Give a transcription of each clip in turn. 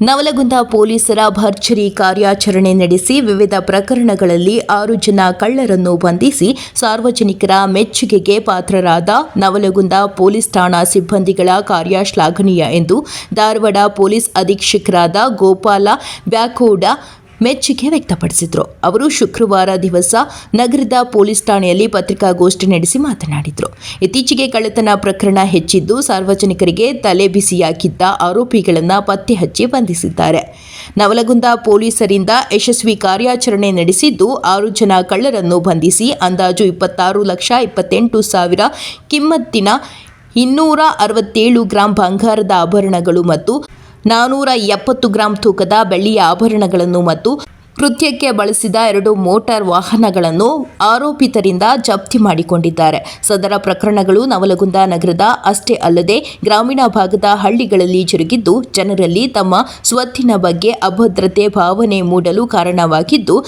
ನವಲಗುಂದ ಪೊಲೀಸರ ಭರ್ಜರಿ ಕಾರ್ಯಾಚರಣೆ ನಡೆಸಿ ವಿವಿಧ ಪ್ರಕರಣಗಳಲ್ಲಿ ಆರು ಜನ ಕಳ್ಳರನ್ನು ಬಂಧಿಸಿ ಸಾರ್ವಜನಿಕರ ಮೆಚ್ಚುಗೆಗೆ ಪಾತ್ರರಾದ ನವಲಗುಂದ ಪೊಲೀಸ್ ಠಾಣಾ ಸಿಬ್ಬಂದಿಗಳ ಕಾರ್ಯ ಶ್ಲಾಘನೀಯ ಎಂದು ಧಾರವಾಡ ಪೊಲೀಸ್ ಅಧೀಕ್ಷಕರಾದ ಗೋಪಾಲ ಬ್ಯಾಕೋಡ ಮೆಚ್ಚುಗೆ ವ್ಯಕ್ತಪಡಿಸಿದರು. ಅವರು ಶುಕ್ರವಾರ ದಿವಸ ನಗರದ ಪೊಲೀಸ್ ಠಾಣೆಯಲ್ಲಿ ಪತ್ರಿಕಾಗೋಷ್ಠಿ ನಡೆಸಿ ಮಾತನಾಡಿದರು. ಇತ್ತೀಚೆಗೆ ಕಳ್ಳತನ ಪ್ರಕರಣ ಹೆಚ್ಚಿದ್ದು ಸಾರ್ವಜನಿಕರಿಗೆ ತಲೆ ಬಿಸಿಯಾಗಿದ್ದ ಆರೋಪಿಗಳನ್ನು ಪತ್ತೆ ಹಚ್ಚಿ ಬಂಧಿಸಿದ್ದಾರೆ. ನವಲಗುಂದ ಪೊಲೀಸರಿಂದ ಯಶಸ್ವಿ ಕಾರ್ಯಾಚರಣೆ ನಡೆಸಿದ್ದು ಆರು ಜನ ಕಳ್ಳರನ್ನು ಬಂಧಿಸಿ ಅಂದಾಜು ಇಪ್ಪತ್ತಾರು ಲಕ್ಷ ಇಪ್ಪತ್ತೆಂಟು ಸಾವಿರ ಕಿಮ್ಮತ್ತಿನ ಇನ್ನೂರ ಅರವತ್ತೇಳು ಗ್ರಾಂ ಬಂಗಾರದ ಆಭರಣಗಳು ಮತ್ತು ನಾನೂರ ಎಪ್ಪತ್ತು ಗ್ರಾಂ ತೂಕದ ಬೆಳ್ಳಿಯ ಆಭರಣಗಳನ್ನು ಮತ್ತು ಕೃತ್ಯಕ್ಕೆ ಬಳಸಿದ ಎರಡು ಮೋಟಾರ್ ವಾಹನಗಳನ್ನು ಆರೋಪಿತರಿಂದ ಜಪ್ತಿ ಮಾಡಿಕೊಂಡಿದ್ದಾರೆ. ಸದರ ಪ್ರಕರಣಗಳು ನವಲಗುಂದ ನಗರದ ಅಷ್ಟೇ ಅಲ್ಲದೆ ಗ್ರಾಮೀಣ ಭಾಗದ ಹಳ್ಳಿಗಳಲ್ಲಿ ಜರುಗಿದ್ದು, ಜನರಲ್ಲಿ ತಮ್ಮ ಸ್ವತ್ತಿನ ಬಗ್ಗೆ ಅಭದ್ರತೆ ಭಾವನೆ ಮೂಡಲು ಕಾರಣವಾಗಿದ್ದು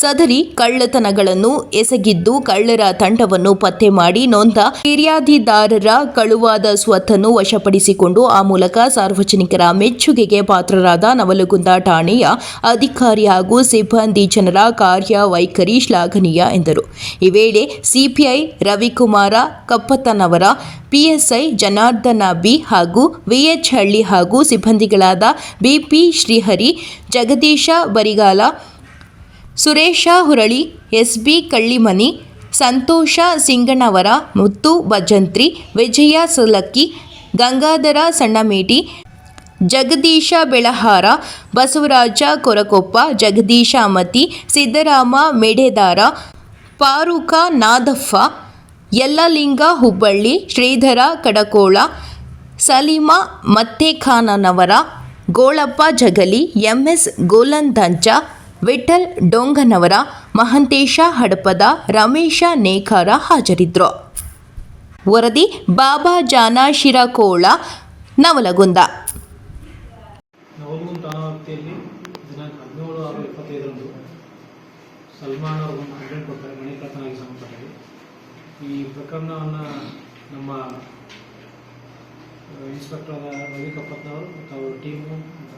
ಸದರಿ ಕಳ್ಳತನಗಳನ್ನು ಎಸಗಿದ್ದು ಕಳ್ಳರ ತಂಡವನ್ನು ಪತ್ತೆ ಮಾಡಿ ನೊಂದ ಫಿರ್ಯಾದಿದಾರರ ಕಳುವಾದ ಸ್ವತ್ತನ್ನು ವಶಪಡಿಸಿಕೊಂಡು ಆ ಮೂಲಕ ಸಾರ್ವಜನಿಕರ ಮೆಚ್ಚುಗೆಗೆ ಪಾತ್ರರಾದ ನವಲಗುಂದ ಠಾಣೆಯ ಅಧಿಕಾರಿ ಹಾಗೂ ಸಿಬ್ಬಂದಿ ಜನರ ಕಾರ್ಯವೈಖರಿ ಶ್ಲಾಘನೀಯ ಎಂದರು. ಈ ವೇಳೆ CPI Ravikumara Kappattanavara, PSI Janardhana B ಹಾಗೂ ವಿಎಚ್ ಹಳ್ಳಿ ಹಾಗೂ ಸಿಬ್ಬಂದಿಗಳಾದ BP Shrihari, Jagadisha Barigala Suresha Hurali S B Kallimani, Santosha Singannavara, Muttu Bhajantri, Vijaya Salakki, Gangadhara Sannameti, Jagadisha Belahara, Basavaraja Korakoppa, Jagadisha Amati, Siddarama Mededara Paruka Nadaffa Yallalinga Hubballi, Shridhara Kadakola, Salima Mattekhananavara, Golappa Jagali M S Golandancha Vithal Donganavara, Mahantesha Hadapada, Ramesha Nekara ಹಾಜರಿದ್ದರು ವರದಿ, ಬಾಬಾ ಜಾನ ಶಿರಕೋಳ, ನವಲಗುಂದ. ಈ ಪ್ರಕರಣವನ್ನು ನಮ್ಮ inspector Ravi ಕಪ್ಪತ್ನವರು ಮತ್ತು ಅವರ team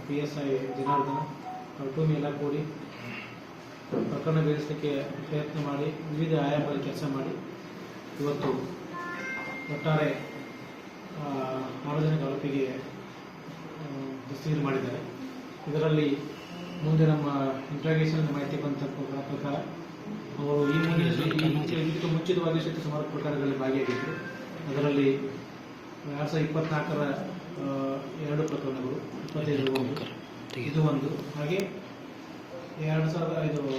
P S I Janardhana ಅವ್ರ team ಎಲ್ಲ ಕೂಡಿ ಪ್ರಕರಣ ಬೇಯಿಸಲಿಕ್ಕೆ ಪ್ರಯತ್ನ ಮಾಡಿ ವಿವಿಧ ಆಯಾಮದಲ್ಲಿ ಕೆಲಸ ಮಾಡಿ. ಇವತ್ತು ಒಟ್ಟಾರೆ ಜನ ಆರೋಪಿಗೆ ದಸ್ತಗಿರಿ ಮಾಡಿದ್ದಾರೆ. ಇದರಲ್ಲಿ ಮುಂದೆ ನಮ್ಮ ಇಂಟ್ರಾಗೇಷನ್ ಮಾಹಿತಿ ಬಂದ ಪ್ರಕಾರ ಅವರು ಈ ಮುಂಚೆ ಇದಕ್ಕೆ ಮುಂಚಿತವಾಗಿ ಶಕ್ತಿ ಸುಮಾರು ಪ್ರಕಾರಗಳಲ್ಲಿ ಭಾಗಿಯಾಗಿದ್ದರು. ಅದರಲ್ಲಿ ಎರಡು ಸಾವಿರದ ಇಪ್ಪತ್ನಾಲ್ಕರ ಎರಡು ಪ್ರಕರಣಗಳು ಇಪ್ಪತ್ತೈದು ಒಂದು. ಇದು ಒಂದು ಹಾಗೆ ಎರಡು ಸಾವಿರದ ಸಾವಿರದ